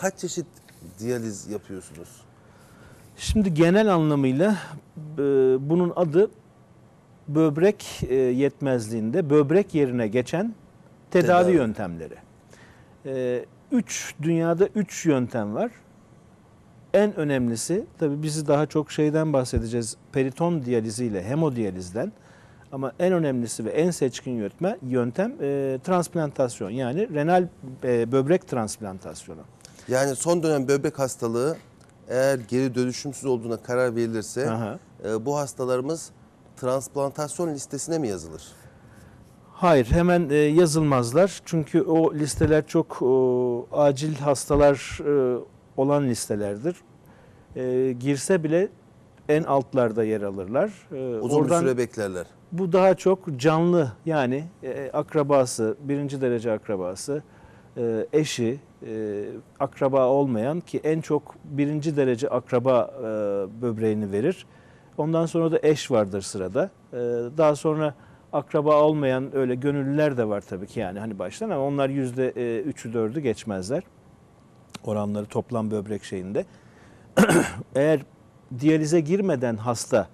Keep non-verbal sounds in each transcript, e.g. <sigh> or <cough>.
kaç çeşit diyaliz yapıyorsunuz? Şimdi genel anlamıyla e, bunun adı böbrek e, yetmezliğinde böbrek yerine geçen tedavi, Tedavi. yöntemleri. E, üç dünyada üç yöntem var. En önemlisi tabii bizi daha çok şeyden bahsedeceğiz. Periton diyaliziyle hemodiyalizden. Ama en önemlisi ve en seçkin yöntem, yöntem e, transplantasyon yani renal e, böbrek transplantasyonu. Yani son dönem böbrek hastalığı eğer geri dönüşümsüz olduğuna karar verilirse Aha. e, bu hastalarımız transplantasyon listesine mi yazılır? Hayır hemen e, yazılmazlar. Çünkü o listeler çok o, acil hastalar e, olan listelerdir. E, girse bile en altlarda yer alırlar. E, Uzun bir süre beklerler. bu daha çok canlı yani e, akrabası, birinci derece akrabası, e, eşi, e, akraba olmayan ki en çok birinci derece akraba e, böbreğini verir. Ondan sonra da eş vardır sırada. E, daha sonra akraba olmayan öyle gönüllüler de var tabii ki yani hani baştan ama onlar yüzde e, üçü dördü geçmezler. Oranları toplam böbrek şeyinde. <clears throat> Eğer diyalize girmeden hasta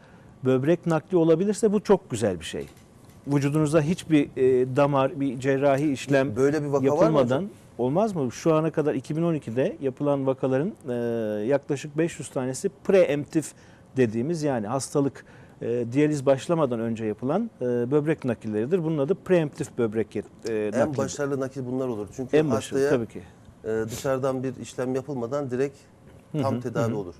böbrek nakli olabilirse bu çok güzel bir şey. Vücudunuza hiçbir e, damar, bir cerrahi işlem Böyle bir vaka var mı yapılmadan hocam? olmaz mı? Şu ana kadar 2012'de yapılan vakaların e, yaklaşık 500 tanesi preemptif dediğimiz yani hastalık e, diyaliz başlamadan önce yapılan e, böbrek nakilleridir. Bunun adı preemptif böbrek e, En nakli. başarılı nakil bunlar olur. Çünkü en başarılı hastaya tabii ki. e, dışarıdan bir işlem yapılmadan direkt tam tedavi olur.